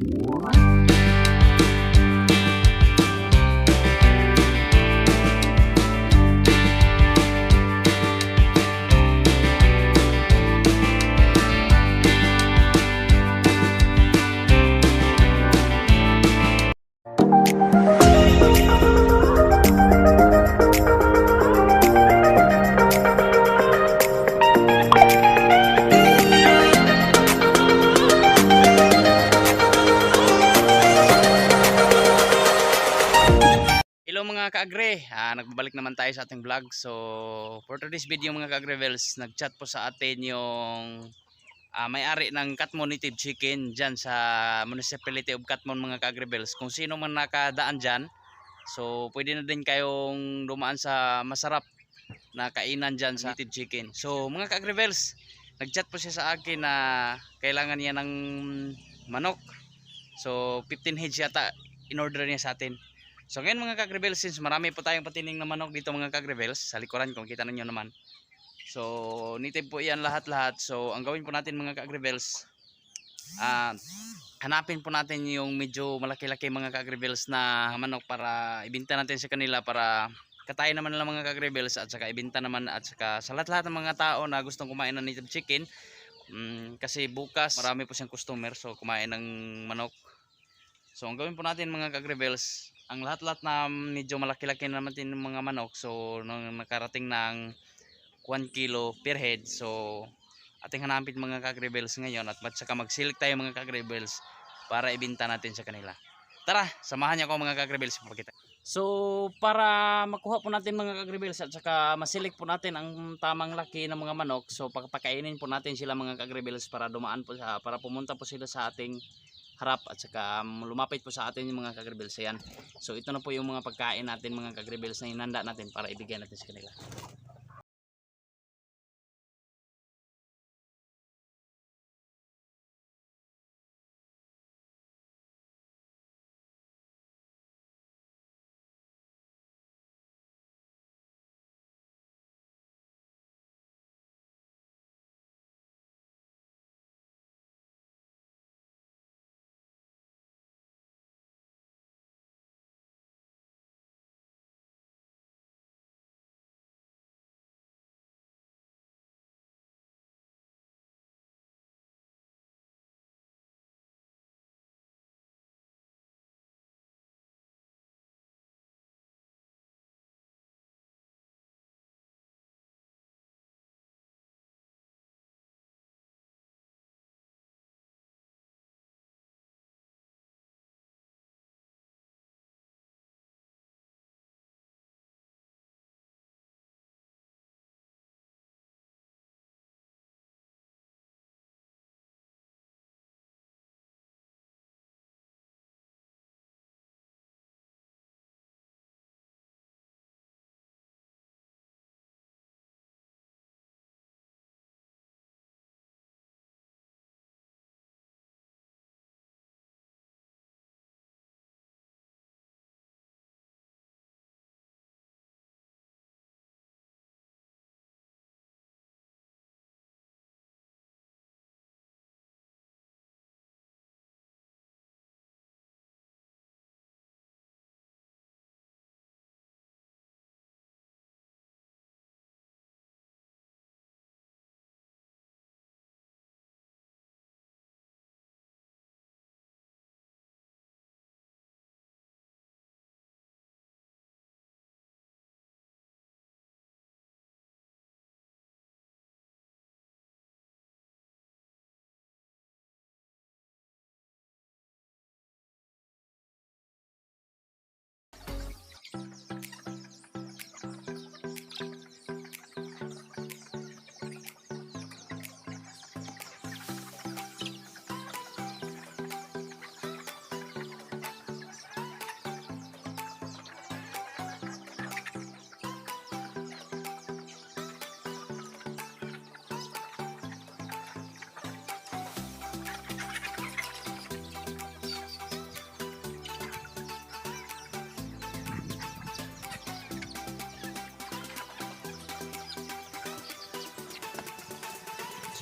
What? Hello mga kaagre, ah, nagbabalik naman tayo sa ating vlog. So, for today's video mga kaagrebels, nagchat po sa atin yung ah, may-ari ng Katmon Native Chicken dyan sa Municipality of Katmon mga kaagrebels. Kung sino man nakadaan dyan, so pwede na din kayong dumaan sa masarap na kainan dyan sa Native Chicken. So mga kaagrebels, nagchat po siya sa akin na kailangan niya ng manok. So 15 heads yata in order niya sa atin. So ngayon mga kagrebels, since marami po tayong patining na manok dito mga kagrebels, sa likuran kung kita ninyo naman. So native po iyan lahat-lahat. So ang gawin po natin mga kagrebels, ah hanapin po natin yung medyo malaki-laki mga kagrebels na manok para ibenta natin sa kanila para katayin naman nila mga kagrebels at saka ibenta naman at saka sa lahat-lahat ng mga tao na gustong kumain ng native chicken mm, kasi bukas marami po siyang customer so kumain ng manok So ang gawin po natin mga kagrebels, ang lahat-lahat na medyo malaki-laki naman din ng mga manok. So nung nakarating ng 1 kilo per head. So ating hanapin mga kagrebels ngayon at saka mag-select tayo mga kagrebels para ibenta natin sa kanila. Tara, samahan niyo ako mga kagrebels pakita. So para makuha po natin mga kagrebels at saka maselect po natin ang tamang laki ng mga manok. So pagpakainin po natin sila mga kagrebels para dumaan po sa para pumunta po sila sa ating harap at saka um, lumapit po sa atin yung mga kagrebels yan. So ito na po yung mga pagkain natin mga kagrebels na inanda natin para ibigay natin sa kanila.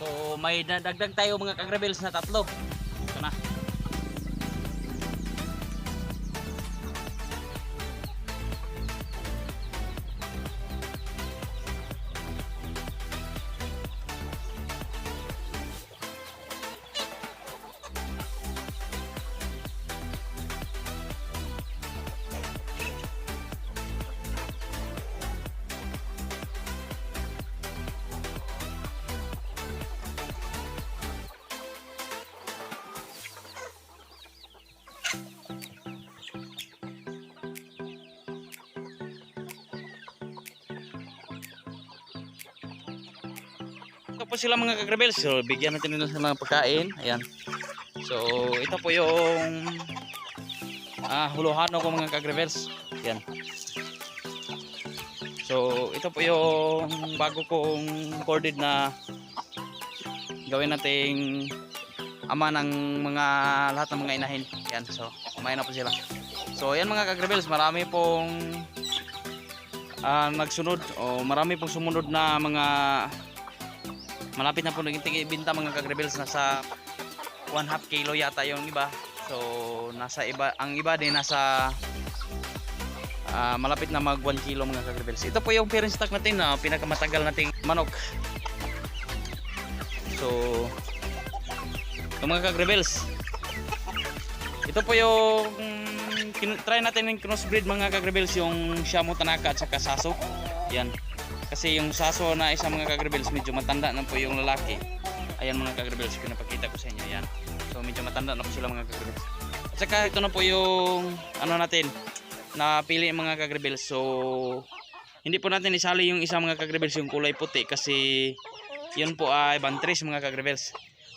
So may nadagdag tayo mga kagrebels na tatlo. Ito po sila mga kagrebels. So, bigyan natin nila sila ng pagkain. Ayan. So, ito po yung ah, huluhano ko mga kagrebels. Ayan. So, ito po yung bago kong corded na gawin nating ama ng mga lahat ng mga inahin. Ayan. So, kumain na po sila. So, ayan mga kagrebels. Marami pong ah, nagsunod o marami pong sumunod na mga malapit na po naging binta mga kagrebels nasa 1 half kilo yata yung iba. So nasa iba ang iba din nasa ah, malapit na mag 1 kilo mga kagrebels. Ito po yung parent stock natin na pinakamatagal nating manok. So ito mga kagrebels ito po yung try natin yung crossbreed mga kagrebels yung Shamu Tanaka at saka Saso yan kasi yung saso na isang mga kagrebels medyo matanda na po yung lalaki. Ayan mga kagrebels, pinapakita ko sa inyo yan. So medyo matanda na po sila mga kagrebels. At saka ito na po yung ano natin, napili mga kagrebels. So hindi po natin isali yung isang mga kagrebels yung kulay puti kasi yun po ay bantris mga kagrebels.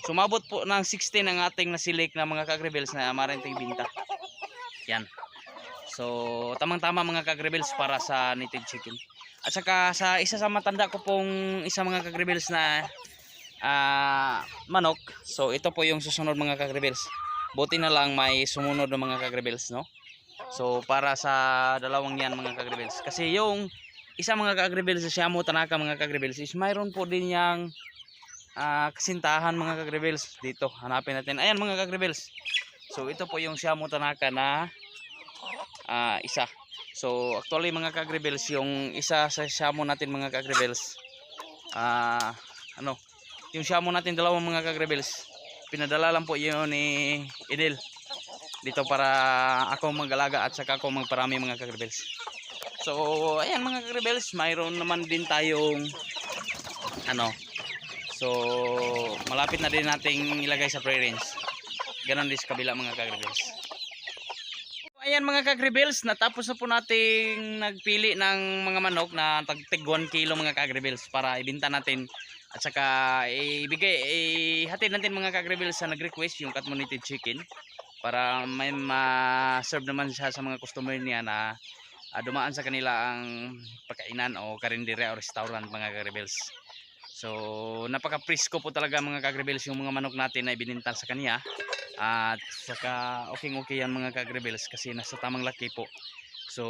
So mabot po ng 16 ang ating nasilik na mga kagrebels na marenting binta. Yan. So tamang-tama mga kagrebels para sa native chicken. At saka sa isa sa matanda ko pong isa mga kagrebels na ah, manok. So ito po yung susunod mga kagrebels. Buti na lang may sumunod ng mga kagrebels, no? So para sa dalawang yan mga kagrebels. Kasi yung isa mga kagrebels sa Shamu Tanaka mga kagrebels is mayroon po din yang ah, kasintahan mga kagrebels dito. Hanapin natin. Ayan mga kagrebels. So ito po yung Shamu Tanaka na ah, isa. So actually mga kagrebels yung isa sa Shamu natin mga kagrebels ah ano yung Shamu natin dalawang mga kagrebels pinadala lang po yun ni Edel dito para ako mag-alaga at saka ako magparami mga kagrebels. So ayan mga kagrebels mayroon naman din tayong ano so malapit na din nating ilagay sa pre range. Ganon din sa kabila mga kagrebels. Ayan mga kagrebels, natapos na po nating nagpili ng mga manok na tagtig 1 kilo mga kagrebels para ibenta natin at saka ibigay, ihatid natin mga kagrebels sa nag-request yung cut-monitored chicken para may ma-serve naman siya sa mga customer niya na ah, dumaan sa kanila ang pagkainan o karindere o restaurant mga kagrebels. So napaka-presko po talaga mga kagrebels yung mga manok natin na ibininta sa kanya. At saka okay okay yan mga kagrebels kasi nasa tamang laki po. So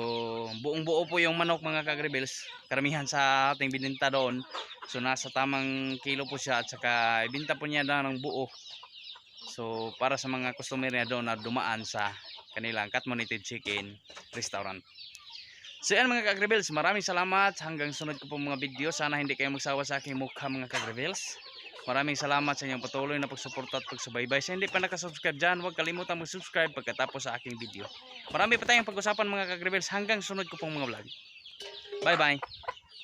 buong buo po yung manok mga kagrebels karamihan sa ating bininta doon. So nasa tamang kilo po siya at saka ibinta po niya na ng buo. So para sa mga customer niya doon na dumaan sa kanilang cut monitored chicken restaurant So yan mga kagrebels, maraming salamat hanggang sunod ko po mga video. Sana hindi kayo magsawa sa aking mukha mga kagrebels. Maraming salamat sa inyong patuloy na pagsuporta at pagsubaybay. Sa hindi pa nakasubscribe dyan, huwag kalimutan mag-subscribe pagkatapos sa aking video. Marami pa tayong pag-usapan mga kagrebels hanggang sunod ko pong mga vlog. Bye bye!